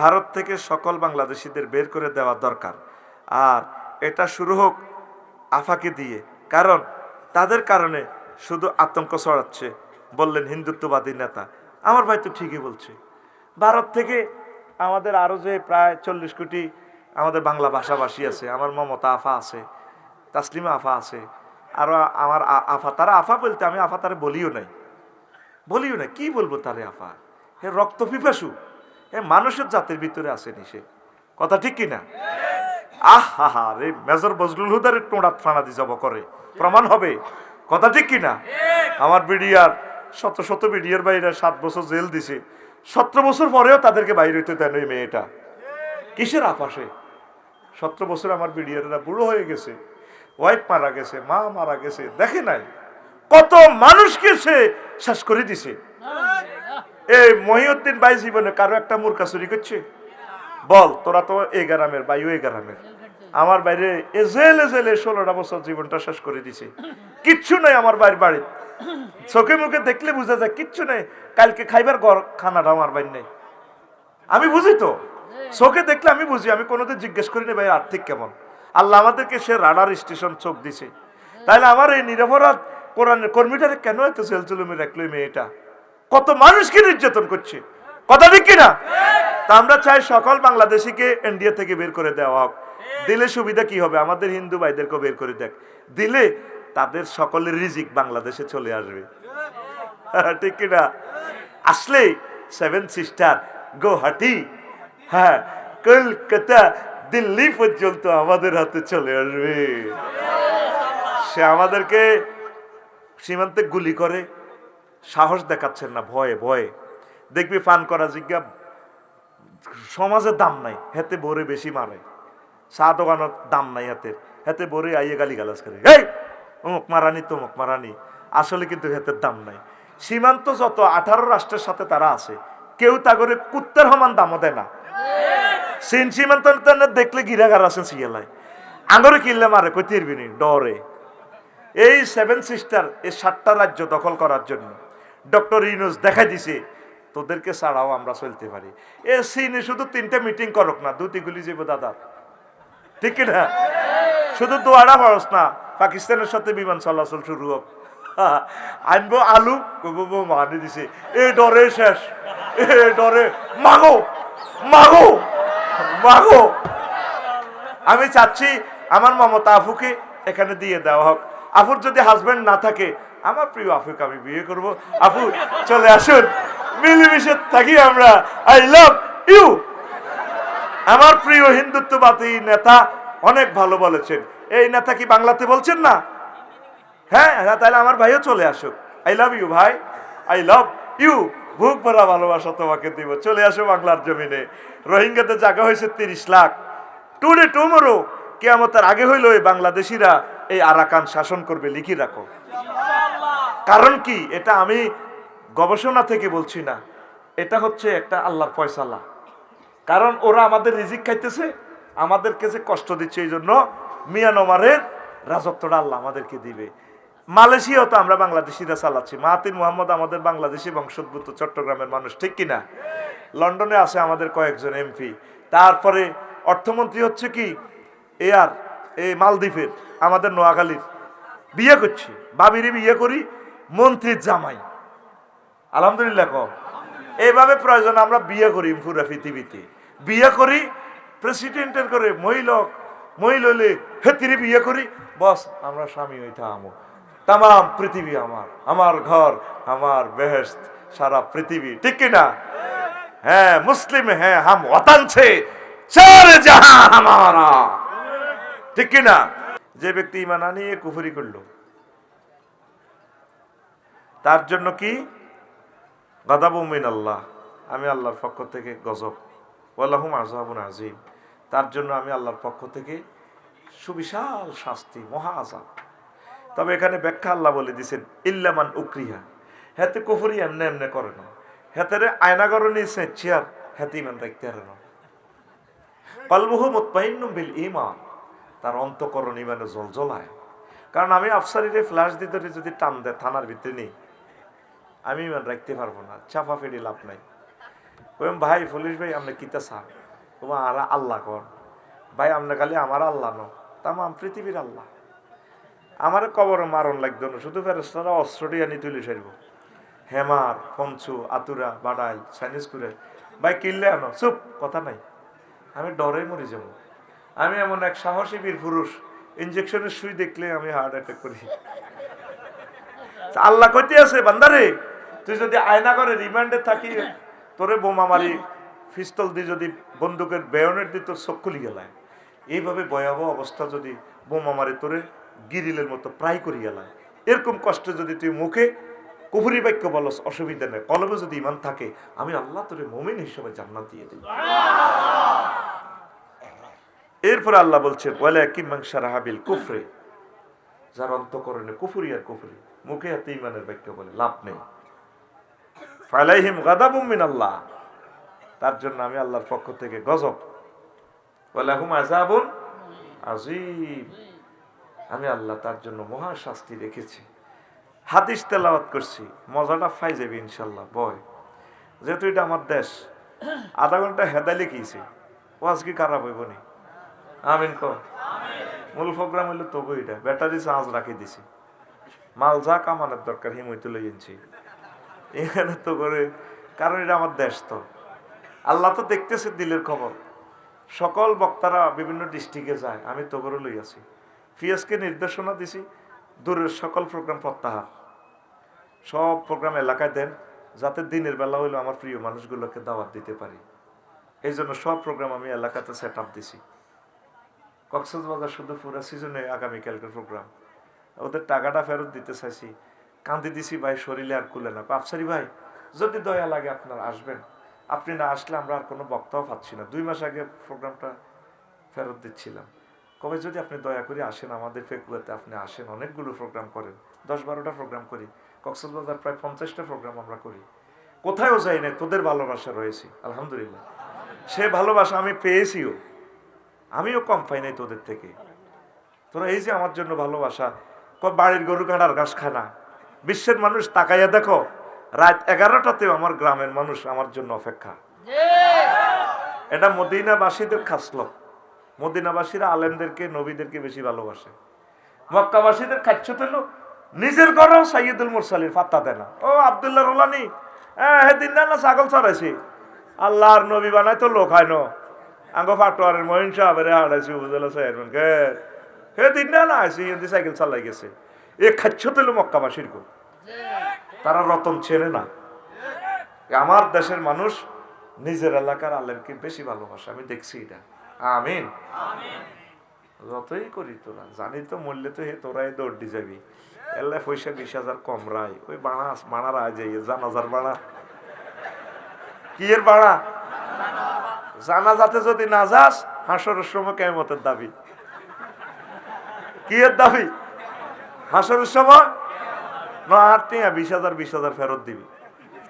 ভারত থেকে সকল বাংলাদেশিদের বের করে দেওয়া দরকার। আর এটা শুরু হোক আফাকে দিয়ে। কারণ তাদের কারণে শুধু আতঙ্ক ছড়াচ্ছে বললেন হিন্দুত্ববাদী নেতা। আমার ভাই তো ঠিকই বলছে। ভারত থেকে আমাদের আরও যে প্রায় চল্লিশ কোটি আমাদের বাংলা ভাষাভাষী আছে, আমার মমতা আফা আছে, তাসলিমা আফা আছে আরও আমার আফা, তারা আফা বলতে আমি আফা তারা বলিও নাই। বলিও না কি বলব তারে আফা? হে রক্ত পিপাসু। হে মানুষের জাতির ভিতরে আছে সে। কথা ঠিক কিনা? আহ হা হা রে মেজর বজলুল হুদারে টোঁড়াত ফানা দি যাব করে। প্রমাণ হবে। কথা ঠিক কিনা? আমার বিডিআর শত শত বিডিআর বাইরে সাত বছর জেল দিছে। সতেরো বছর পরেও তাদেরকে বাইরে হইতে দেন ওই মেয়েটা। কিসের আপাসে? সতেরো বছর আমার বিডিআররা বুড়ো হয়ে গেছে। ওয়াইফ মারা গেছে, মা মারা গেছে, দেখে নাই। কত মানুষকে সে শেষ করে দিছে। এই মহিউদ্দিন ভাই জীবনে কারও একটা মূর্খা চুরি করছে? বল, তোরা তো এই গ্রামের ভাই, ওই গ্রামের। আমার বাইরে এজেল এজেলে ষোলোটা বছর জীবনটা শেষ করে দিছে। কিচ্ছু নাই আমার বাড়ির বাড়ি চোখে মুখে দেখলে বোঝা যায় কিচ্ছু নেই। কালকে খাইবার ঘর খানাটা আমার বাড়ি নেই। আমি বুঝি তো? চোখে দেখলে আমি বুঝি, আমি কোনোদিন জিজ্ঞেস করিনি ভাই আর্থিক কেমন? আল্লাহ আমাদেরকে সে রাডার স্টেশন চোখ দিছে। তাহলে আমার এই নিরপরাধ কোরআনের কর্মীটারে কেন এত সেল চুলুমি রাখল মেয়েটা কত মানুষকে নির্যাতন করছে। কথা ঠিক কিনা? তা আমরা চাই সকল বাংলাদেশিকে ইন্ডিয়া থেকে বের করে দেওয়া হোক। দিলে সুবিধা কি হবে? আমাদের হিন্দু ভাইদেরকে বের করে দেখ। দিলে তাদের সকলের রিজিক বাংলাদেশে চলে আসবে। ঠিক কিনা? আসলে সেভেন সিস্টার গুয়াহাটি হ্যাঁ কলকাতা, দিল্লি পর্যন্ত আমাদের হাতে চলে আসবে। সে আমাদেরকে সীমান্তে গুলি করে। সাহস দেখাচ্ছেন না, ভয়ে ভয়ে। দেখবি পান করা জিজ্ঞা সমাজে দাম নাই, হেতে বরে বেশি মারে। চা দোকানত দাম নাই হাতে, হেতে বরে আইয়ে গালি গালাজ করে। এই অমুক মারানি, তমুক মারানি, আসলে কিন্তু হেতের দাম নাই। সীমান্ত যত আঠারো রাষ্ট্রের সাথে তারা আছে, কেউ তা করে কুত্তের সমান দামও দেয় না। চীন সীমান্ত দেখলে গিরাগার আছেন সিয়েলায় আঙরে কিনলে মারে, কই তিরবিনি? ডরে। এই সেভেন সিস্টার, এই সাতটা রাজ্য দখল করার জন্য। ডক্টর ইউনুস দেখাই দিছে, তোদেরকে ছাড়াও আমরা চলতে পারি। এ চীনে শুধু তিনটা মিটিং করক না দুটি গুলি যাব দাদা। ঠিক না? শুধু দোয়ারা খরচ না, পাকিস্তানের সাথে বিমান চলাচল শুরু হোক। আনব আলু মানি দিছে, এ ডরে শেষ, এ ডরে, মাগো মাগো মাগো। আমি চাচ্ছি আমার মমতা আফুকে এখানে দিয়ে দেওয়া হোক। আফুর যদি হাজব্যান্ড না থাকে আমার প্রিয় আফুকে আমি বিয়ে করব। আফু, চলে আসুন। মিলেমিশে থাকি আমরা। আই লাভ ইউ আমার প্রিয় হিন্দুত্ববাদী নেতা অনেক ভালো বলেছেন। এই নেতা কি বাংলাতে বলছেন না? হ্যাঁ হ্যাঁ তাহলে আমার ভাইও চলে আসুক। আই লাভ ইউ ভাই। আই লাভ ইউ বুক ভরা ভালোবাসা তোমাকে দিব। চলে আসো বাংলার জমিনে। রোহিঙ্গাতে জায়গা হয়েছে তিরিশ লাখ। টুডে টুমোরো, কেয়ামতের আগে হইল এই বাংলাদেশিরা এই আরাকান শাসন করবে। লিখি রাখো। কারণ কি? এটা আমি গবেষণা থেকে বলছি না। এটা হচ্ছে একটা আল্লাহর ফয়সালা। কারণ ওরা আমাদের রিজিক খাইতেছে, আমাদেরকে যে কষ্ট দিচ্ছে এই জন্য মিয়ানমারের রাজত্বটা আল্লাহ আমাদেরকে দিবে। মালয়েশিয়াও তো আমরা বাংলাদেশিরা চালাচ্ছি। মাহাতির মোহাম্মদ আমাদের বাংলাদেশি বংশোদ্ভূত চট্টগ্রামের মানুষ, ঠিক কিনা লন্ডনে আছে আমাদের কয়েকজন এমপি। তারপরে অর্থমন্ত্রী হচ্ছে কি? এয়ার এই মালদ্বীপের, আমাদের নোয়াখালীর। বিয়ে করছি। বাবিরি বিয়ে করি মন্ত্রীর জামাই। আলহামদুলিল্লাহ ক এইভাবে প্রয়োজন আমরা বিয়ে করি পুরা পৃথিবীতে। বিয়ে করি প্রেসিডেন্টের করে মহিলক মহিললে হেতিরি বিয়ে করি। বস, আমরা স্বামী হইতে আমো। তাম পৃথিবী আমার আমার ঘর, আমার বেহেস্ত সারা পৃথিবী। ঠিক কিনা হ্যাঁ মুসলিম হ্যাঁ হাম ওতান ছে। চার জাহাঁ হামারা। ঠিক কিনা যে ব্যক্তি ইমান আনিয়ে কুফরি করল। তার জন্য কি? গাদাবুমিন আল্লাহ আমি আল্লাহর পক্ষ থেকে গজব। ওয়াল্লাহুম আজাবুন আজিম তার জন্য আমি আল্লাহর পক্ষ থেকে সুবিশাল শাস্তি, মহা আজাব তবে এখানে ব্যাখ্যা আল্লাহ বলে দিছেন ইল্লামান উকরিহা। হেতে কুফরি এমনে এমনে করে না। হেতেরে আয়নাগরণী চেয়ার হেতে ইমান রাখতে পারে না। মুতমাইন্নুম বিল ইমান তার অন্তকরণ ইমানে জলজলায়। কারণ আমি আফসারিরে ফ্ল্যাশ দিতে যদি টান দেয় থানার ভিতরে নেই আমি ইমান রাখতে পারব না, চাপা ফেলে লাভ নাই। কইম, ভাই পুলিশ ভাই আপনি কিতা চান? তোমার আর আল্লাহ কর। ভাই আপনি খালি আমার আল্লাহ ন তামাম পৃথিবীর আল্লাহ। আমার কবর মারণ লাগতো না, শুধু ফেরেস্তারা অস্ত্রটি আনি তুলে সারব। হেমার পঞ্চু আতুরা, বাডাইল, চাইনিজ করে ভাই কিনলে আনো, চুপ, কথা নাই। আমি ডরে মরে যাব। আমি এমন এক সাহসী বীর পুরুষ ইঞ্জেকশনের সুই দেখলে আমি হার্ট অ্যাটাক করি। আল্লাহ কইতে আছে, বান্দারে তুই যদি আয়না করে রিমান্ডে থাকি তোরে বোমা মারি পিস্তল দিয়ে যদি বন্দুকের বেয়নের দিয়ে তোর চোখ খুলি গেলায়। এইভাবে ভয়াবহ অবস্থা যদি বোমা মারি তোরে গিরিলের মতো প্রায় করি গেলায়। এরকম কষ্ট যদি তুই মুখে কুহুরি বাক্য বলস অসুবিধা নেই। কলবে যদি ইমান থাকে আমি আল্লাহ তোরে মমিন হিসেবে জান্নাত দিয়ে দিই এরপরে আল্লাহ বলছেন ওয়ালা কিমাং সারাহাবিল কুফরে। যার অন্তকরণে কুফুরি আর কুফুরি। মুখে হাতে ইমানের বাক্য বলে লাভ নেই। ফালাইহিম গাদাবুম মিন আল্লাহ তার জন্য আমি আল্লাহর পক্ষ থেকে গজব। ওয়ালাহুম আযাবুন আযীম। আমি আল্লাহ তার জন্য মহা শাস্তি রেখেছি। হাদিস তেলাওয়াত করছি। মজাটা ফাই যাবে ইনশাল্লাহ, বয়। যেহেতু এটা আমার দেশ, আধা ঘণ্টা হেদালি কিছি ওয়াজ কি খারাপ হইব নি? আমিন ক মূল প্রোগ্রাম হইল তবু এটা। ব্যাটারি চার্জ রাখি দিছি। মাল যা কামানোর দরকার, হিমই তুলে এনেছি এখানে তো করে, কারণ এটা আমার দেশ তো। আল্লাহ তো দেখতেছে দিলের খবর। সকল বক্তারা বিভিন্ন ডিস্ট্রিক্টে যায়, আমি তো করে লই আছি। ফিয়াসকে নির্দেশনা দিছি, দূরের সকল প্রোগ্রাম প্রত্যাহার। সব প্রোগ্রাম এলাকায় দেন, যাতে দিনের বেলা হইল আমার প্রিয় মানুষগুলোকে দাওয়াত দিতে পারি। এই জন্য সব প্রোগ্রাম আমি এলাকাতে সেট আপ দিছি। কক্সবাজার শুধু পুরো সিজনে আগামীকালকের প্রোগ্রাম ওদের টাকাটা ফেরত দিতে চাইছি। কান্দি দিছি ভাই, শরীরে আর কুলে না। আফসারি ভাই, যদি দয়া লাগে আপনার আসবেন। আপনি না আসলে আমরা আর কোনো বক্তাও পাচ্ছি না। দুই মাস আগে প্রোগ্রামটা ফেরত দিচ্ছিলাম। কবে যদি আপনি দয়া করে আসেন, আমাদের ফেকুয়াতে আপনি আসেন, অনেকগুলো প্রোগ্রাম করেন। দশ বারোটা প্রোগ্রাম করি। কক্সবাজার প্রায় পঞ্চাশটা প্রোগ্রাম আমরা করি। কোথায়ও যাই না তোদের ভালোবাসা রয়েছে, আলহামদুলিল্লাহ। সে ভালোবাসা আমি পেয়েছিও। আমিও কম পাই নাই তোদের থেকে। তোরা এই যে আমার জন্য ভালোবাসা বাড়ির গরু কাটার ঘাস খায় না। বিশ্বের মানুষ তাকাইয়া দেখো রাত এগারোটাতেও আমার গ্রামের মানুষ আমার জন্য অপেক্ষা। এটা মদিনাবাসীদের খাসল। মদিনাবাসীরা আলেমদেরকে নবীদেরকে বেশি ভালোবাসে। মক্কাবাসীদের খাচ্ছ তেল নিজের ঘরেও সাইয়দুল মুরসালির পাত্তা দেয় না। ও আবদুল্লাহ রোলানি হ্যাঁ দিন না না ছাগল চড়াইছি আল্লাহর নবী বানাই তো লোক হয় না। আঙ্গ ফাটোয়ারের মহিন সাহেবের হারাইছি উপজেলা চেয়ারম্যান কে? হে দিন না না আইসি সাইকেল চালাই গেছে। এ খাচ্ছ তেল মক্কাবাসীর গো তারা রতন চেনে না। আমার দেশের মানুষ নিজের এলাকার আলেমকে বেশি ভালোবাসে। আমি দেখছি এটা। আমিন। যতই করি তোরা জানি তো মরলে তো হে তোরাই দৌড় দি যাবি। এলে পয়সা বিশ হাজার কম রায়। ওই বাড়া বাড়ার আয় যাই জানাজার বাড়া। কি এর বাড়া? জানাজাতে যদি না যাস হাসরের সময় কেমতের দাবি। কি এর দাবি? হাসরের সময় না আর টিয়া বিশ হাজার বিশ হাজার ফেরত দিবি।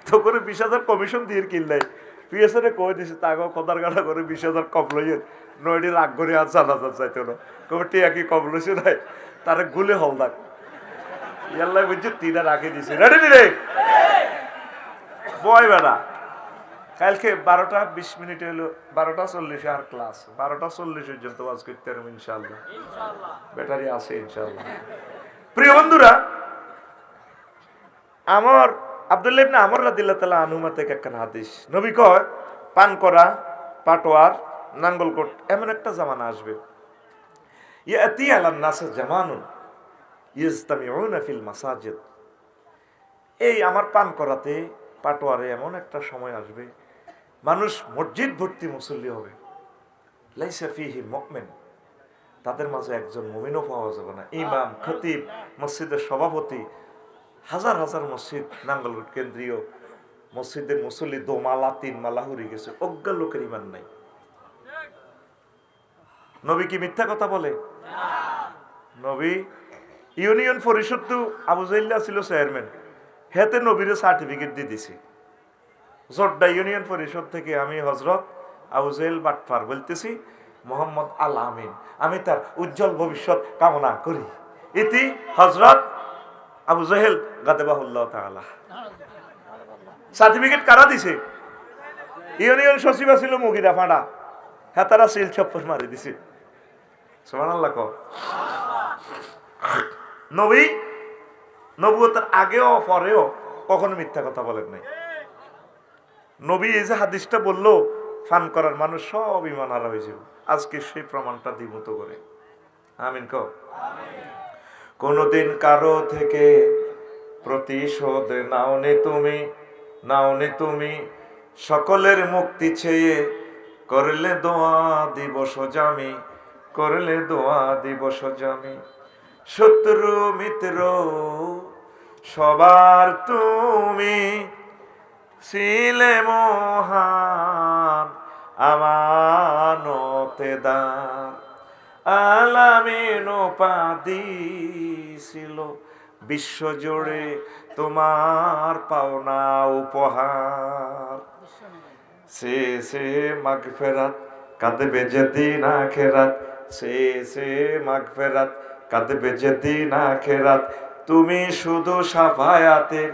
তো করে বিশ হাজার কমিশন দিয়ে কিনলাই পিএসএ কই দিছে তাকে কদার গাড়া করে বিশ হাজার কম লইয়ে নয়টি রাগ করে আর জানা যান চাইতো না। কবে টিয়া কি কম লইছে নাই? তারে গুলে হলদাক ইয়াল্লাই বুঝছি তিনা রাখে দিছে। রেডি রে বয় বেড়া কালকে বারোটা বিশ মিনিট হলো বারোটা চল্লিশে আর ক্লাস বারোটা চল্লিশ পর্যন্ত করতে পারব ইনশাল্লাহ ব্যাটারি আছে ইনশাল্লাহ প্রিয় বন্ধুরা, আমার আব্দুল্লাহ ইবনে আমর রাদিল্লাহ তাআলা আনুমা থেকে একখান হাদিস। নবী কয়, পান করা, পাটোয়ার, নাঙ্গলকোট, এমন একটা জামানা আসবে। ইয়াতি আলান নাস জামানুন ইজতামিউনা ফিল মাসাজিদ। এই আমার পান করাতে, পাটোয়ারে এমন একটা সময় আসবে, মানুষ মসজিদ ভর্তি মুসল্লি হবে। লাইসা ফিহি মুমিন। তাদের মাঝে একজন মুমিনও পাওয়া যাবে না। ইমাম, খতিব, মসজিদের সভাপতি, হাজার হাজার মসজিদ, নাঙ্গলকোট কেন্দ্রীয় মসজিদের মুসল্লি, দোমালা তিন মালা গেছে। অজ্ঞা লোকের ইমান নাই। নবী কি মিথ্যা কথা বলে? নবী, ইউনিয়ন পরিষদ তো আবু জাইল্লা ছিল চেয়ারম্যান। হেতে নবীরে সার্টিফিকেট দিয়ে দিছি। জোড্ডা ইউনিয়ন পরিষদ থেকে আমি হজরত আবু জাইল বাটফার বলতেছি মোহাম্মদ আল আমিন। আমি তার উজ্জ্বল ভবিষ্যৎ কামনা করি। ইতি হজরত আবু জহেল গাদেবাহুল্লাহ তাআলা। সার্টিফিকেট কারা দিছে? ইউনিয়ন সচিব ছিল মুগিরা ফাঁড়া। হ্যাঁ তারা সিল ছপ্পর মারি দিছে। নবী নবুয়তের আগেও পরেও কখনো মিথ্যা কথা বলেন নাই। নবী এই যে হাদিসটা বলল ফান করার মানুষ সব ইমান হারা হয়ে যাবে। আজকে সেই প্রমাণটা দ্বিমত করে। আমিন কো কোনদিন কারও থেকে প্রতিশোধ নাওনি তুমি নাওনি তুমি, সকলের মুক্তি চেয়ে করলে দোয়া দিবস জামি করলে দোয়া দিবস জামি শত্রু, মিত্র, সবার তুমি, ছিলে মহান। আমানতে দান আলামিন উপাধি ছিল। বিশ্বজুড়ে তোমার পাওনা উপহার। সে সে মাগ ফেরাত কাঁদবে যেদিন আখেরাত। সে সে মাগ ফেরাত কাঁদবে যেদিন আখেরাত। তুমি শুধু সাফায়াতের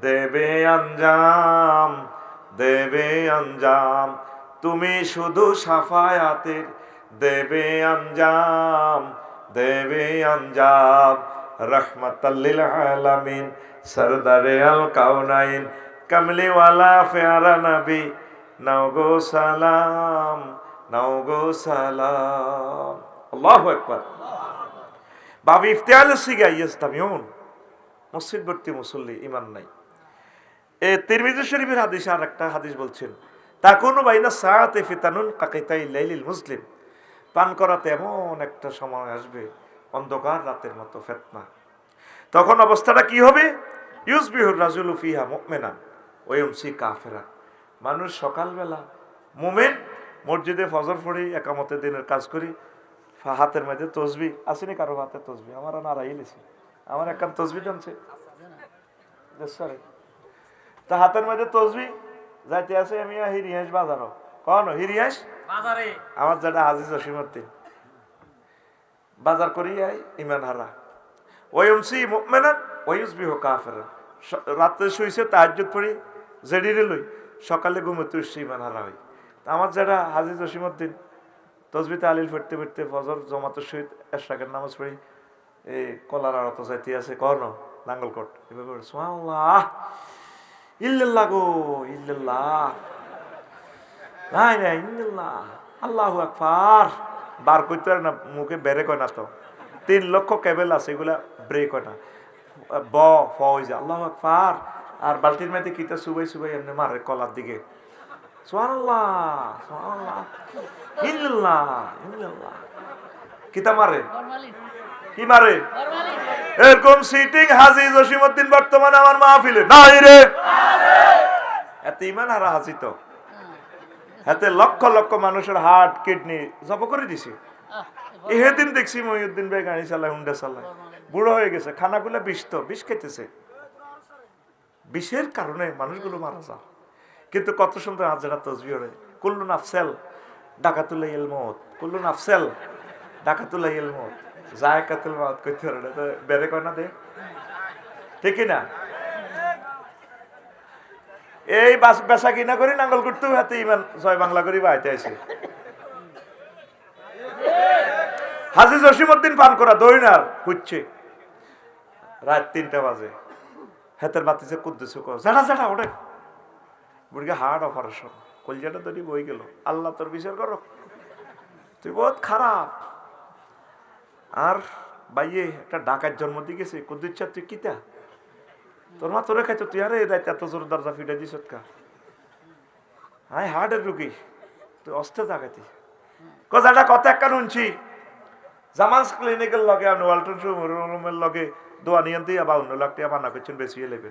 দেবে আঞ্জাম দেবে আঞ্জাম। তুমি শুধু সাফায়াতের দেবে আঞ্জাম দেবে আঞ্জাম। রহমতাল্লিল আলামিন, সরদারে আল কাউনাইন, কমলিওয়ালা ফেয়ারা নবী, নাও গো সালাম, নাও গো সালাম। আল্লাহু আকবার। বাবি ইফতিয়াল সিগা ইয়াস্তামিউন মসজিদ ভর্তি মুসল্লি, ইমান নাই। এ তিরমিজি শরীফের হাদিস আর একটা হাদিস বলছেন তা কোনো বাইনা সায়াতে ফিতানুন কাকিতাই লাইলিল মুসলিম। পান করাতে এমন একটা সময় আসবে অন্ধকার রাতের মতো ফেতনা। তখন অবস্থাটা কি হবে? ইউসবিহুর রাজুলু ফিহা মুকমেনা ওয়ুমসি কাফেরা। মানুষ সকালবেলা মোমেন মসজিদে ফজর পড়ি একামতে দিনের কাজ করি হাতের মধ্যে তসবি। আসেনি কারও হাতে তসবি আমার নারাই লিছি। আমার একখান তসবি জানছে সরে তা হাতের মধ্যে তসবি যাইতে আছে আমি হিরিয়াস বাজারও। কন হিরিয়াস? বাজারে। আমার যেটা হাজিজ অসীমদ্দিন বাজার করি আই ইমান হারা। ওয়ুমসি মুকমেনান ওয়ুসবি হো কাফের রাত্রে শুইছে তাহাজ্জুদ পড়ি জেডিরে লই সকালে ঘুমোতে উঠছে ইমান হারা হই। আমার যেটা হাজিজ অসীমদ্দিন তসবিতে আলিল পড়তে পড়তে ফজর জমাতে সহিত এরশাকের নামাজ পড়ি। এই কলার আড়ত যাইতে আছে কর্ণ নাঙ্গলকোট এভাবে পড়ে, সুবহানাল্লাহ। ইল্লাল্লাহ গো ইল্লাল্লাহ নাই নাই ইল্লাল্লাহ আল্লাহু আকবার বার করতে পারে না মুখে বেড়ে কয় না তো তিন লক্ষ কেবেল আছে এগুলা ব্রেক হয় না ব ফ হয়ে যায় আল্লাহু আকবার আর বালতির মধ্যে কিতা সুবাই সুবাই এমনি মারে কলার দিকে কিতা মারে কি মারে এরকম সিটিং হাজি জসিমউদ্দিন বর্তমানে আমার মাহফিলে নাই রে। এত ইমান হারা হাজি তো। হাতে লক্ষ লক্ষ মানুষের হার্ট কিডনি জব করে দিছি। এহেদিন দেখছি মহিউদ্দিন ভাই গাড়ি চালায় হুন্ডা চালায়। বুড়ো হয়ে গেছে খানাগুলো বিষ তো বিষ খেতেছে। বিষের কারণে মানুষগুলো মারা যায়। কিন্তু কত সুন্দর আজরা তসবি ওরে কুল্লু নাফসেল ডাকাতুল্লাহ ইল মত কুল্লু নাফসেল ডাকাতুল্লাহ ইল মত জায়কাতুল মত কইতে পারে না বেড়ে কয় না দে ঠিক না এই বাস বেচা কিনা করি নাঙ্গল করতেও হাতে ইমান জয় বাংলা করি বাইতে আছে হাজি জসিমউদ্দিন পান করা দইনার খুঁজছে রাত তিনটা বাজে হাতের বাতিছে কুদ্দুসু কর জানা জানা ওঠে বুড়িকে হার্ট অপারেশন কলজাটা ধরি বই গেল আল্লাহ তোর বিচার করো তুই বহুত খারাপ আর বাইয়ে একটা ডাকার জন্ম দিয়ে গেছে কুদ্দুচ্ছা তুই কিতা? তোর মা তোরে খাইতো, তুই আরে রাত এত জোর দরজা ফিটে দিস কা? হাই হার্টের রুগী, তুই অস্তে জাগাতি কথাটা কথা একটা শুনছি জামাস ক্লিনিকের লগে আপনি ওয়ালটন রুমের লগে দোয়া নিয়ে দিয়ে অন্য লাখ টাকা মানা করছেন, বেশি লেবে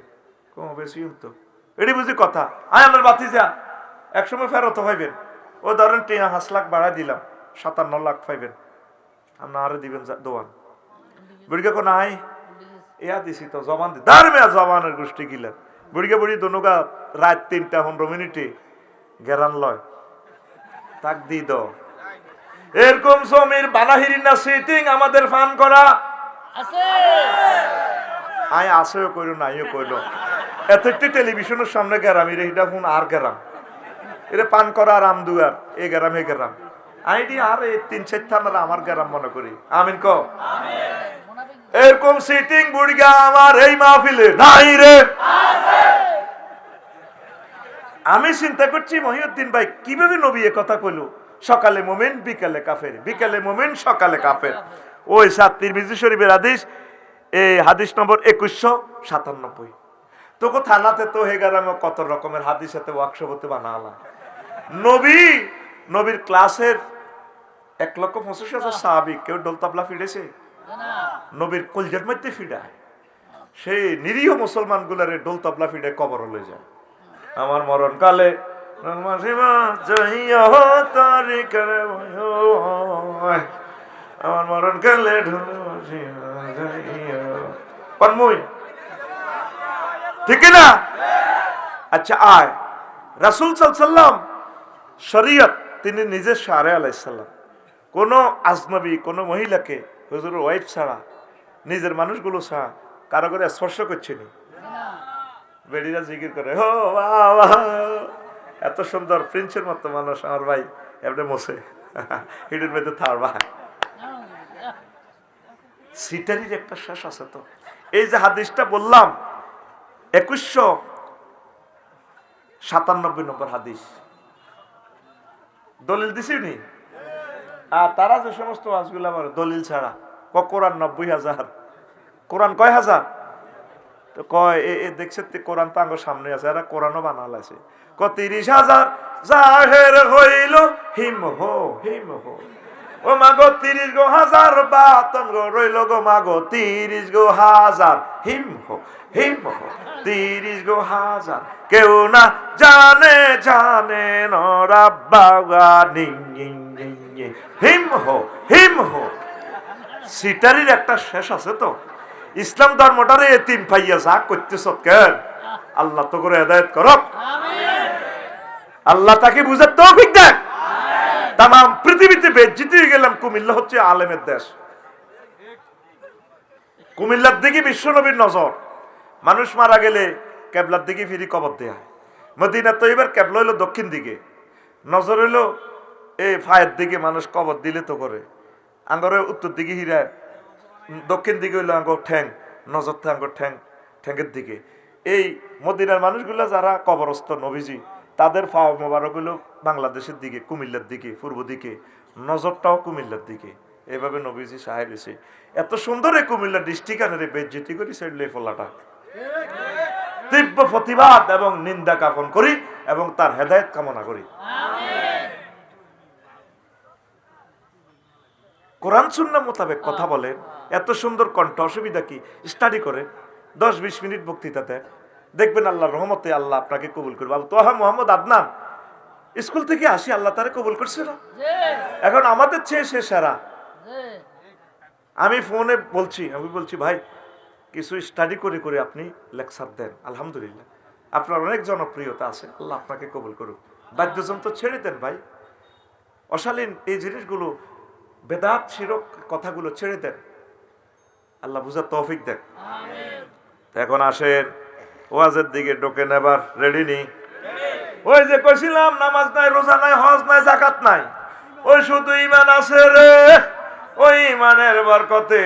কম বেশি তো। এটি বুঝি কথা? আয়, আমার বাতি যা। একসময় ফেরত পাইবেন ও ধরেন টিয়া হাঁস লাখ বাড়াই দিলাম, সাতান্ন লাখ পাইবেন। আপনি আরও দিবেন দোয়ান বুড়িকে কোন আয় ইয়া দিছি তো জবান দি দার মেয়া জবানের গোষ্ঠী গিলা বুড়িকে বুড়ি দনুগা রাত তিনটা পনেরো মিনিটে গেরান লয় তাক দি দ এরকম সমীর বানাহিরি না সিটিং আমাদের ফান করা আছে আয় আসেও কইল নাইও কইল এত একটি টেলিভিশনের সামনে গেরাম এটা ফোন আর গেরাম এরে পান করা আর আমদুয়ার এ গ্রাম এ গ্রাম আইডি আর এই তিন চার থানার আমার গ্রাম মনে করি। আমিন ক এরকম সিটিং বুড়িগা আমার এই মাহফিলে নাই রে। আমি চিন্তা করছি মহিউদ্দিন ভাই কীভাবে নবী এ কথা কইলো? সকালে মোমেন বিকালে কাফের। বিকালে মোমেন সকালে কাফের। ওই সাত তিরমিজি শরীফের হাদিস এই হাদিস নম্বর একুশশো সাতানব্বই। তোকে থানাতে তো হেগারামে কত রকমের হাদিস এতে ওয়ার্কশপতে বানালা নবী নবীর ক্লাসের এক লক্ষ পঁচিশ হাজার সাহাবিক কেউ ডোল তাবলা ফিরেছে? নবীর কলজের মধ্যে ফিডায় সেই নিরীহ মুসলমান গুলারে ডোল তবলা ফিডে কবর হলে যায়। আমার মরণ কালে আমার মরণ কালে ঠিক না আচ্ছা আয়। রাসুল সাল্লাম শরীয়ত তিনি নিজের সারে আলাইসাল্লাম কোনো আজনবী, কোনো মহিলাকে হুজুর ওয়াইফ ছাড়া, নিজের মানুষগুলো ছাড়া কারও করে স্পর্শ করছেনি বেড়িরা জিকির করে হো এত সুন্দর প্রিন্সের মতো মানুষ আমার ভাই, এমনি মোসে হিডের মধ্যে থার ভাই সিটারির একটা শেষ আছে তো। এই যে হাদিসটা বললাম, একুশশো সাতানব্বই নম্বর হাদিস। দলিল দিছি নি আর তারা যে সমস্ত ওয়াজগুলো আমার দলিল ছাড়া, ক কোরআন নব্বই হাজার। কোরআন কয় হাজার? তো কয়, এ দেখছে কোরআন তো সামনে আছে, এরা কোরআনও বানাল আছে। ক তিরিশ হাজার জাহের হইল, হিম হো হিম হো। ও মাগো তিরিশ গো হাজার বাতন গো রইল গো মাগো তিরিশ গো হাজার, হিম হো হিম হো। তিরিশ গো হাজার, কেউ না জানে জানে নরাব্বা হিম হো হিম হো। সিটারির একটা শেষ আছে তো। ইসলাম ধর্মটারে এতিম পাইয়া যা করতেছ কেন? আল্লাহ তো করে হেদায়ত করক। আল্লাহ তাকে বুঝার তৌফিক দেন। তাম পৃথিবীতে বেজ্জিত গেলাম, কুমিল্লা হচ্ছে আলেমের দেশ। কুমিল্লার দিকে বিশ্বনবীর নজর। মানুষ মারা গেলে কেবলার দিকে ফিরি কবর দেয়া মদিনা এবার কেবলা হইল দক্ষিণ দিকে। নজর হইল এই ফায়ের দিকে মানুষ কবর দিলে তো করে। আঙ্গরে উত্তর দিকে হিরা, দক্ষিণ দিকে হইল আঙ্গর ঠ্যাং, নজর আঙ্গর ঠ্যাং ঠ্যাঙ্গের দিকে। এই মদিনার মানুষগুলো যারা কবরস্থ নবীজি, তাদের ফাওয়া মোবারক হইল বাংলাদেশের দিকে, কুমিল্লার দিকে, পূর্ব দিকে, নজরটাও কুমিল্লার দিকে। এভাবে নবীজি সাহেব এসে, এত সুন্দর এই কুমিল্লা ডিস্ট্রিক্ট বেজ্জিতি করি সেডলে ফলাটা তীব্র প্রতিবাদ এবং নিন্দা কাপন করি এবং তার হেদায়ত কামনা করি। কোরআন সুন্না মোতাবেক কথা বলেন এত সুন্দর কণ্ঠ অসুবিধা কি? স্টাডি করে দশ বিশ মিনিট বক্তৃতা দেন দেখবেন আল্লাহ রহমতে আল্লাহ আপনাকে কবুল করবে। আবু তোহা মোহাম্মদ আদনান স্কুল থেকে আসি আল্লাহ তারে কবুল করছে না এখন আমাদের চেয়ে সে সেরা। আমি ফোনে বলছি আমি বলছি ভাই কিছু স্টাডি করে করে আপনি লেকচার দেন। আলহামদুলিল্লাহ। আপনার অনেক জনপ্রিয়তা আছে আল্লাহ আপনাকে কবুল করুক। বাদ্যযন্ত্র ছেড়ে দেন ভাই। অশালীন এই জিনিসগুলো বেদাত শিরক কথাগুলো ছেড়ে দেন। আল্লাহ বুঝার তৌফিক দেন। এখন আসেন ওয়াজের দিকে ডোকে নেবার রেডি নি। ওই যে কইছিলাম নামাজ নাই রোজা নাই হজ নাই জাকাত নাই। ওই শুধু ইমান আছে রে। ওই ইমানের বরকতে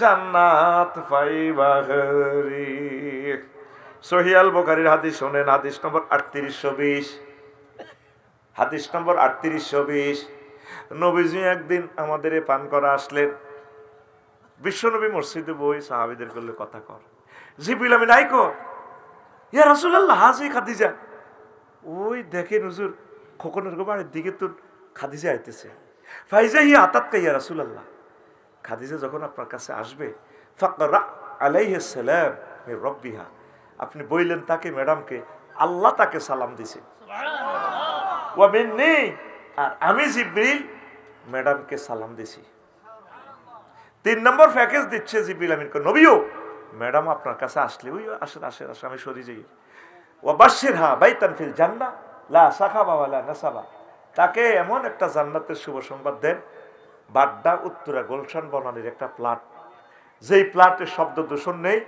জান্নাত পাইবা ঘরি। সহিয়াল বোখারির হাদিস শোনেন হাদিস নম্বর আটত্রিশশো বিশ। হাদিস নম্বর আটত্রিশশো বিশ। নবীজি একদিন আমাদের পান করা আসলেন। বিশ্বনবী মসজিদে বই সাহাবিদের করলে কথা কর। জিবিল আমি নাই কর। ইয়া রাসুল্লাহ হাজি খাদিজা। ওই দেখে নজুর খোকনের বাড়ির দিকে তোর খাদিজা আইতেছে। ফাইজা হি আতাত কাইয়া রাসুল্লাহ খাদিজা যখন আপনার কাছে আসবে, ফাকরা আলাইহে সালাম রব্বিহা। আপনি বইলেন তাকে, ম্যাডামকে, আল্লাহ তাকে সালাম দিছে। ওয়ামিন্নি আর আমি জিব্রিল ম্যাডামকে সালাম দিছি। তিন নম্বর প্যাকেজ দিচ্ছে জিব্রিল আমিনকে, নবীও, ম্যাডাম আপনার কাছে আসলে, ওই আসেন আসেন আসেন, আমি সরি যাই। ও বাসির হা বাইতান ফিল জান্না লা সাখাবা ওয়ালা নাসাবা। তাকে এমন একটা জান্নাতের শুভ সংবাদ দেন, বাড্ডা উত্তরা গোলশান বনানির একটা প্লাট। যেই প্লাটের শব্দ দূষণ নেই,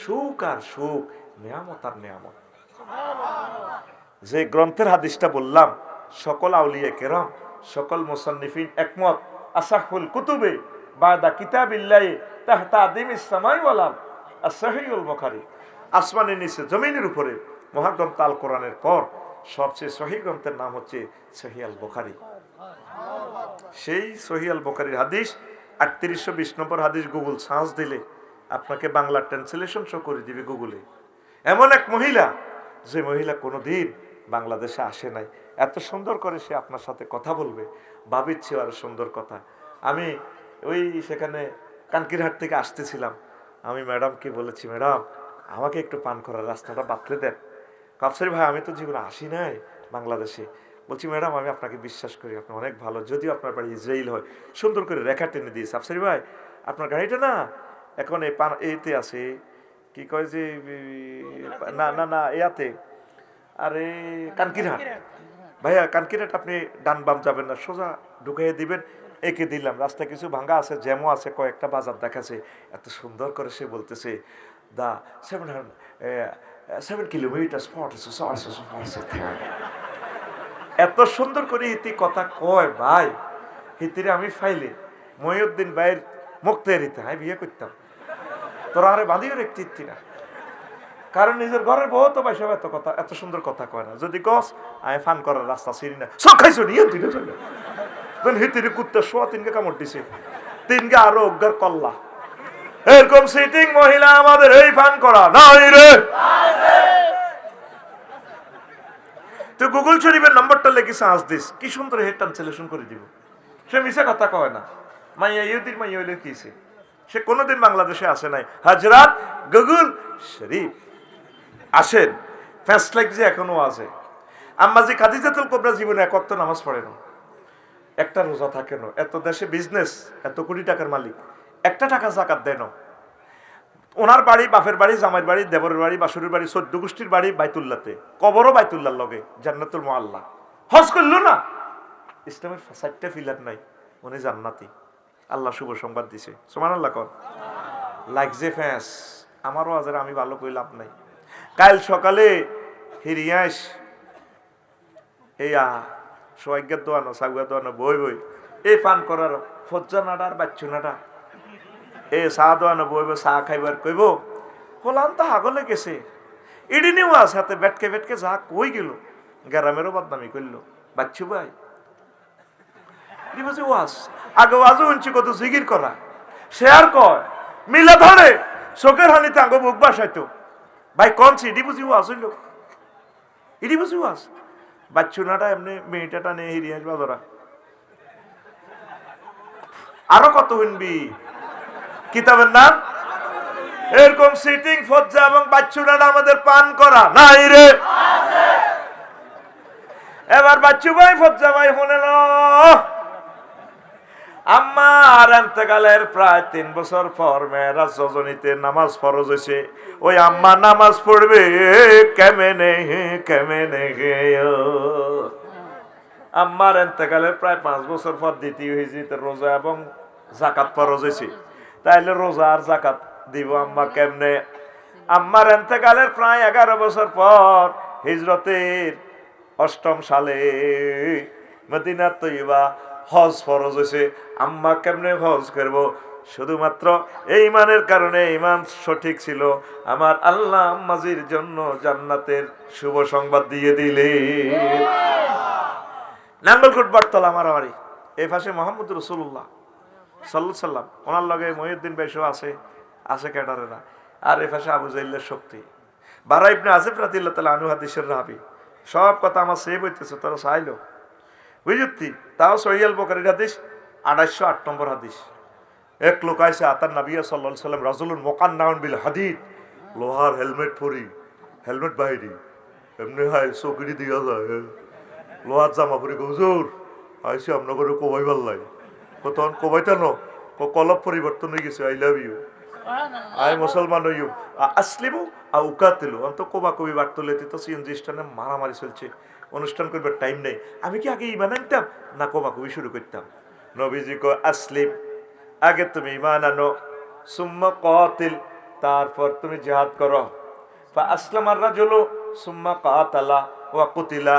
সুখ আর সুখ, নিয়ামত আর নিয়ামত। যে গ্রন্থের হাদিসটা বললাম সকল আউলিয়া কেরাম, সকল মুসান্নিফিন একমত। আসাহুল কুতুবে বাদা কিতাবিল্লাহি তাহতা আদিম ইসলামাই ওয়ালাম আর আসমানের নিচে জমিনের উপরে মহাগ্রন্থ আল কোরআনের পর সবচেয়ে সহি গ্রন্থের নাম হচ্ছে সহিয়াল বোখারি। সেই সহিয়াল বোখারির হাদিস আটত্রিশশো বিশ নম্বর হাদিস গুগল সার্চ দিলে আপনাকে বাংলা ট্রান্সলেশন শো করে দিবে গুগলে। এমন এক মহিলা যে মহিলা কোনোদিন বাংলাদেশে আসে নাই। এত সুন্দর করে সে আপনার সাথে কথা বলবে। ভাবির চেয়ে আরও সুন্দর কথা। আমি ওই সেখানে কানকিরহাট থেকে আসতেছিলাম। আমি ম্যাডামকে বলেছি ম্যাডাম আমাকে একটু পান করার রাস্তাটা বাতলে দেন। কাপসারি ভাই আমি তো জীবনে আসি নাই বাংলাদেশে। বলছি ম্যাডাম আমি আপনাকে বিশ্বাস করি আপনি অনেক ভালো। যদিও আপনার বাড়ি ইসরায়েল হয় সুন্দর করে রেখা টেনে দিয়েছে। আফসারি ভাই আপনার গাড়িটা না এখন এই পান এতে আছে। কি কয় যে না না না এয়াতে। আরে কানকিরহাট ভাইয়া কানকিরহাট আপনি ডান বাম যাবেন না, সোজা ঢুকাইয়ে দিবেন, একে দিলাম। রাস্তা কিছু ভাঙা আছে, জ্যামও আছে, কয়েকটা বাজার দেখাছে এত সুন্দর করে সে বলতেছে, the seven seven kilometre spot এত সুন্দর করে হিতি কথা কয়, ভাই। হিতিরে আমি ফাইলে, মহিউদ্দিন ভাইয়ের মুক্তের হিতে আমি বিয়ে করতাম। তোরা আরে বাঁধিও রেখতে না কারণ নিজের ঘরের বউ তো বাইসব এত কথা, এত সুন্দর কথা কয় না। যদি গছ আমি ফান করার রাস্তা চিনি না। সব খাইছো, নিয়ে দিনে চলে। হিতিরে কুত্তে শোয়া তিনকে কামড় দিছে। তিনকে আরও অজ্ঞার কল্লা। এরকম সিটিং মহিলা আমাদের এই ফান করা নাই রে। তুই গুগল শরীফের নম্বরটা লেগে সার্চ দিস। কি সুন্দর হেড ট্রান্সলেশন করে দিব। সে মিশা কথা কয় না। মাইয়া ইহুদির মাইয়া হইলে কিছে সে কোনোদিন বাংলাদেশে আসে নাই। হাজরাত গুগল শরীফ। আসেন ফ্যাস্ট লাইক যে এখনও আছে। আম্মা যে কাদিজাতুল কোবরা জীবনে এক অক্ত নামাজ পড়ে না। একটা রোজা থাকে না। এত দেশে বিজনেস এত কোটি টাকার মালিক। একটা টাকা জাকাত দেয় না। ওনার বাড়ি, বাপের বাড়ি, জামাইয়ের বাড়ি, দেবরের বাড়ি, বাসুরের বাড়ি, চোদ্দ গোষ্ঠীর বাড়ি, বাইতুল্লাতে। কবরও বাইতুল্লার লগে, জান্নাতুল মোয়াল্লা হজ করল না? ইসলামের চারটা ফিলার নাই। উনি জান্নাতি। আল্লাহ শুভ সংবাদ দিছে। সোমান আল্লাহ কর লাইক যে ফ্যাঁস আমারও আজ আমি ভালো কই লাভ নাই। কাল সকালে হিরিয়াস এই আ সোয়াগ্যের দোয়ানো সাগুয়ার দোয়ানো, বই বই। এই পান করার, ফজ্জা নাডা আর বাচ্চু নাডা। এ চাহ দোয়ানো বইব চাহ খাইবার কইব। হলাম তো হাগলে গেছে। ইডি নিও আছে হাতে, বেটকে বেটকে যা কই গেল। গ্রামেরও বদনামি করল বাচ্চু ভাই। দিবসে ওয়াজ আগে ওয়াজও উঞ্চি কত জিগির করা। শেয়ার কয়, মিলা ধরে, চোখের হানিতে আগে মুখ বাসাইতো। ভাই কোন সি ইডি বুঝি ওয়াজ হইল? ইডি বুঝি ওয়াজ বাচ্চু নাটা এমনি মেয়েটা নিয়ে হিরিয়ে আসবা ধরা। আরও কত শুনবি? কিতাবের নাম? এরকম সিটিং ফজ্জা এবং বাচ্চুরাটা আমাদের পান করা। নাই রে। এবার বাচ্চু ভাই ফজ্জা ভাই শুনে ল আমার এন্তেকালের প্রায় তিন বছর পর মেয়েরা যজনীতে নামাজ ফরজ হয়েছে। ওই আম্মা নামাজ পড়বে, কেমেনে কেমেনে আম্মার এন্তেকালের প্রায় পাঁচ বছর পর দ্বিতীয় হিজিতে রোজা এবং জাকাত ফরজ হয়েছে। তাইলে রোজা আর জাকাত দিব আম্মা কেমনে? আম্মার এন্তেকালের প্রায় এগারো বছর পর হিজরতের অষ্টম সালে মদিনা তৈবা হজ ফরজ হয়েছে, আম্মা কেমনে হজ করব? শুধুমাত্র এই ইমানের কারণে ইমান সঠিক ছিল। আমার আল্লাহ আম্মাজির জন্য জান্নাতের শুভ সংবাদ দিয়ে দিলে নাঙ্গলকোট বার্তাল আমার আমারই এই পাশে মোহাম্মদ রসুল্লাহ সাল্লু সাল্লাম, ওনার লগে মহিউদ্দিন বেশও আছে আছে ক্যাডারেরা। আর এ পাশে আবু জাইল্লের শক্তি। বারা ইবনে আসিফ রাতিল্লাহ তালা আনু হাদিসের রাহাবি সব কথা আমার সেভ হইতেছে, তারা চাইলো। বুঝতি তাও সহিয়াল বকারির হাদিস আড়াইশো আট নম্বর হাদিস। এক লোক আইসে আতার নাবিয়া সাল্লাহ সাল্লাম রাজুলুন মোকান নাউন বিল হাদিদ। লোহার হেলমেট পরি হেলমেট বাহিরি এমনি হাই চৌকিটি দিয়া যায় লোহার জামা পরি হুজুর আইসি আপনার করে কোবাই ভালো লাগে তখন কোবাইতা ন কলপ পরিবর্তন হয়ে গেছে আই লাভ ইউ। আই মুসলমান হইও আসলিমু আর উকাতিলু। অন্ত কোবা কবি বার্তলে তো সিএনজি স্টানে মারামারি চলছে। অনুষ্ঠান করবার টাইম নেই। আমি কি আগে ইমান আনতাম? না কোবা শুরু করতাম। নবীজি কো আসলিম, আগে তুমি ইমান আনো, সুম্মা কতিল, তারপর তুমি জেহাদ করো। ফা আসলাম আর রাজুলু, সুম্মা কাতালা ওয়া কুতিলা।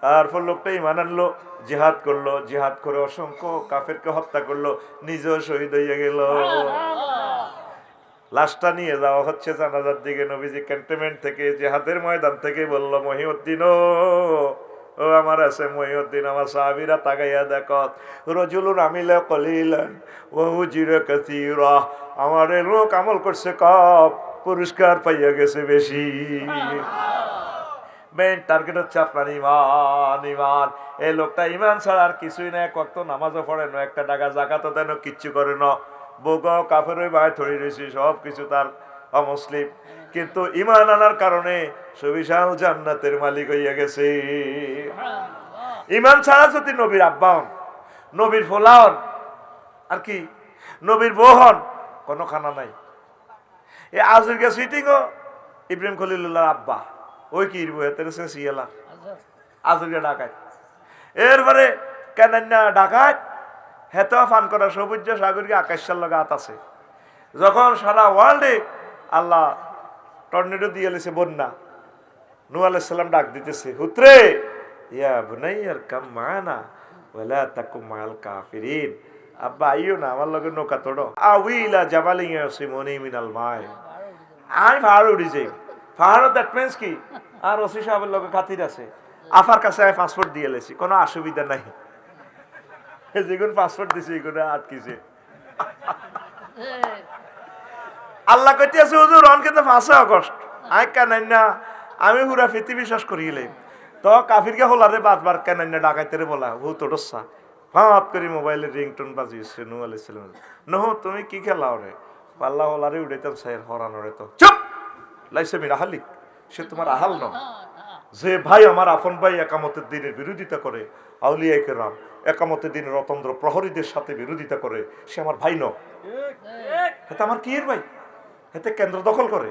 তারপর লোকটা ইমান আনলো, জিহাদ করল। জিহাদ করে অসংখ্য কাফেরকে হত্যা করল। নিজেও শহীদ হইয়া গেল। লাশটা নিয়ে যাওয়া হচ্ছে জানাজার দিকে। নবীজি ক্যান্টনমেন্ট থেকে জেহাদের ময়দান থেকে বলল মহিউদ্দিন ও ও আমার আছে মহিউদ্দিন আমার সাহাবিরা তাকাইয়া দেখ। রজুলুন আমিলে কলিলেন ও জিরে কাসিরা। আমার লোক আমল করছে কপ পুরস্কার পাইয়া গেছে বেশি। মেইন টার্গেট হচ্ছে আপনার ইমান ইমান এই লোকটা ইমান ছাড়া আর কিছুই না এক ওয়াক্ত নামাজও পড়ে না একটা টাকা জাকাতও দেন কিচ্ছু করে না। বউগাও কাফের ওই ভাই ধরে রয়েছি সব কিছু তার অমুসলিম। কিন্তু ইমান আনার কারণে সুবিশাল জান্নাতের মালিক হইয়া গেছে। ইমান ছাড়া যদি নবীর আব্বা হন নবীর ফোলা হন আর কি? নবীর বহন হন কোনো খানা নাই। এ আজকে সুইটিংও ইব্রাহিম খলিলুল্লাহ আব্বা। ওই কি সিয়ালা আজকে ডাকাত। এরপরে কেনান্না ডাকাত হেতো ফান করা সবুজ সাগরকে আকাশের লগে আত আছে। যখন সারা ওয়ার্ল্ডে আল্লাহ টর্নেডো দিয়ে এলেছে বন্যা নু আলাইসাল্লাম ডাক দিতেছে, হুত্রে, ইয়া বুনাইয়ার কাম মানা, ওয়ালা তাকুম মাল কাফিরিন। আব্বা, আইও না, আমার লগে নৌকা তোড়ো। আউইলা জাবালিং সিমনি মিনাল মায় আমি পাহাড় উঠি যাই। পাহাড় দ্যাট মিনস কি? আর ওসি সাহেবের লগে খাতির আছে। আফার কাছে আমি পাসপোর্ট দিয়ে এলেছি কোনো অসুবিধা নাই। যেগুন পাসপোর্ট দিছে এগুলো আটকিছে। আল্লাহ কইতে আছে হুজুর অন কিন্তু পাঁচে আগস্ট আই কেনাই না আমি পুরা ফিতি বিশ্বাস করিলে তো কাফিরকে হলারে বারবার কেনাই না ডাকাইতে রে বলা হু তো ডসা ফাঁত করে মোবাইলের রিংটোন বাজিয়েছে নু আলাইসালাম নহো তুমি কি খেলাও রে পাল্লা হলারে উড়াইতাম সাইর হরানোরে তো। চুপ! লাইসে মিরা হালিক। সে তোমার আহাল ন। যে ভাই আমার আপন ভাই একামতের দিনের বিরোধিতা করে, আউলিয়া কেরাম একামতের দিনের অতন্ত্র প্রহরীদের সাথে বিরোধিতা করে, সে আমার ভাই ন এতে আমার কি ভাই? এতে কেন্দ্র দখল করে।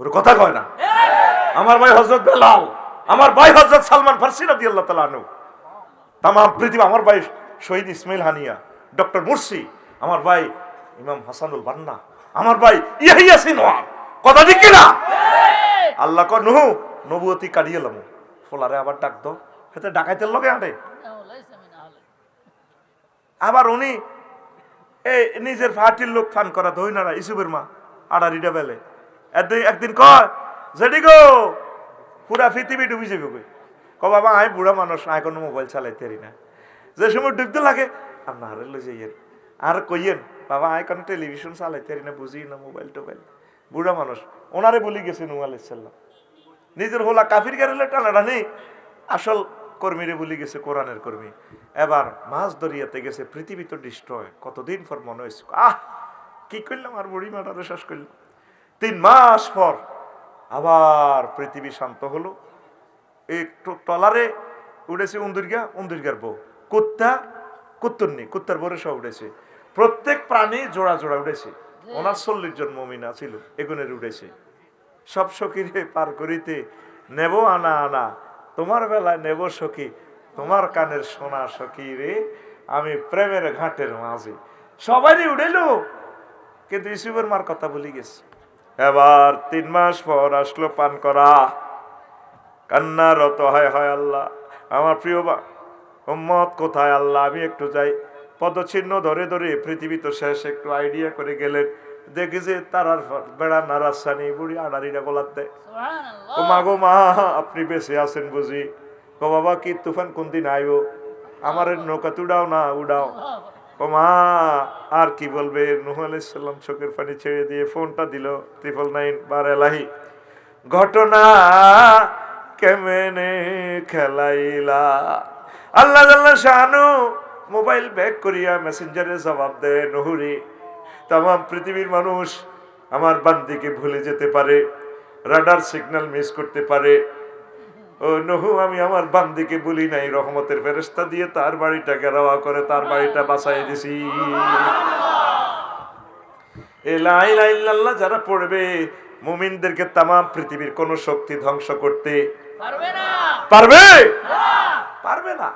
ওর কথা কয় না। আমার ভাই হজরত বেলাল, আমার ভাই হজরত সালমান ফার্সি রাদি আল্লাহ তালা আনু তাম পৃথিবী আমার ভাই শহীদ ইসমাইল হানিয়া, ডক্টর মুর্সি আমার ভাই ইমাম হাসানুল বান্না, আমার ভাই ইয়াহিয়া সিনওয়ার কথা ঠিক কিনা? আল্লাহ কর নুহু নবুয়তি কাড়িয়ে লামু। ফোলারে আবার ডাক দো হেতে ডাকাইতের লগে আটে। আবার উনি, এই নিজের ফাটির লোক ফান করা ধই না ইসুবের মা। আড়ারিটা বেলে। একদিন একদিন কয় যেটি গো, পুরা পৃথিবী ডুবি যাবে কই? ক বাবা, আমি বুড়া মানুষ, আমি কোনো মোবাইল চালাইতে না। যে সময় ডুবতে লাগে আর না হারে যাইয়েন। আর কইয়েন, বাবা, আমি কোনো টেলিভিশন চালাইতে না বুঝি না মোবাইল টোবাইল বুড়া মানুষ, ওনারে বলি গেছে নু আলাইসাল্লাম নিজের হোলা কাফির গেলে টানাটা নেই। আসল কর্মীরে বলি গেছে কোরআনের কর্মী। এবার মাছ দরিয়াতে গেছে পৃথিবী তো ডিস্ট্রয় কতদিন পর মনে হয়েছে আহ কি করলাম আর বুড়ি মাটারে শেষ করলাম। তিন মাস পর আবার পৃথিবী শান্ত হলো। একটু টলারে উড়েছে উন্দুরগা উন্দুরগার বউ। কুত্তা কুত্তুরনি কুত্তার বরে সব উঠেছে। প্রত্যেক প্রাণী জোড়া জোড়া উঠেছে। ওনার চল্লিশ জন মমিনা ছিল এগুনের উড়েছে সব সখীরে পার করিতে নেব আনা আনা। তোমার বেলায় নেব সখী, তোমার কানের সোনা সখী রে। আমি প্রেমের ঘাটের মাঝে। সবারই উড়েল কিন্তু ইসুবের মার কথা বলি গেছে। এবার তিন মাস পর আসলো পান করা। কান্নারত হয় হয় আল্লাহ। আমার প্রিয় বা, উম্মত কোথায় আল্লাহ? আমি একটু যাই। পদচিহ্ন ধরে ধরে পৃথিবী তো শেষ, একটু আইডিয়া করে গেলেন। দেখি যে তারার বেড়া নারাসানি বুড়ি আড়ারিটা গোলার দেয় ও মা গো মা আপনি বেঁচে আছেন বুঝি। ও বাবা কি তুফান কোন দিন আইব আমার নৌকা উড়াও না উড়াও। ও মা আর কি বলবে? নুহ আলাইসাল্লাম চোখের পানি ছেড়ে দিয়ে ফোনটা দিল ট্রিপল নাইন বার এলাহি। ঘটনা কেমনে খেলাইলা? আল্লাহ আল্লাহ শাহানু মোবাইল ব্যাক করিয়া মেসেঞ্জারে জবাব দেয় নহরি তাম পৃথিবীর মানুষ আমার বান্দিকে ভুলে যেতে পারে রাডার সিগন্যাল মিস করতে পারে। ও নহু আমি আমার বান্দিকে বলি নাই রহমতের ফেরেস্তা দিয়ে তার বাড়িটা গেরাওয়া করে তার বাড়িটা বাঁচাই দিছি। এ যারা পড়বে মুমিনদেরকে তামাম পৃথিবীর কোন শক্তি ধ্বংস করতে পারবে না। পারবে? পারবে না।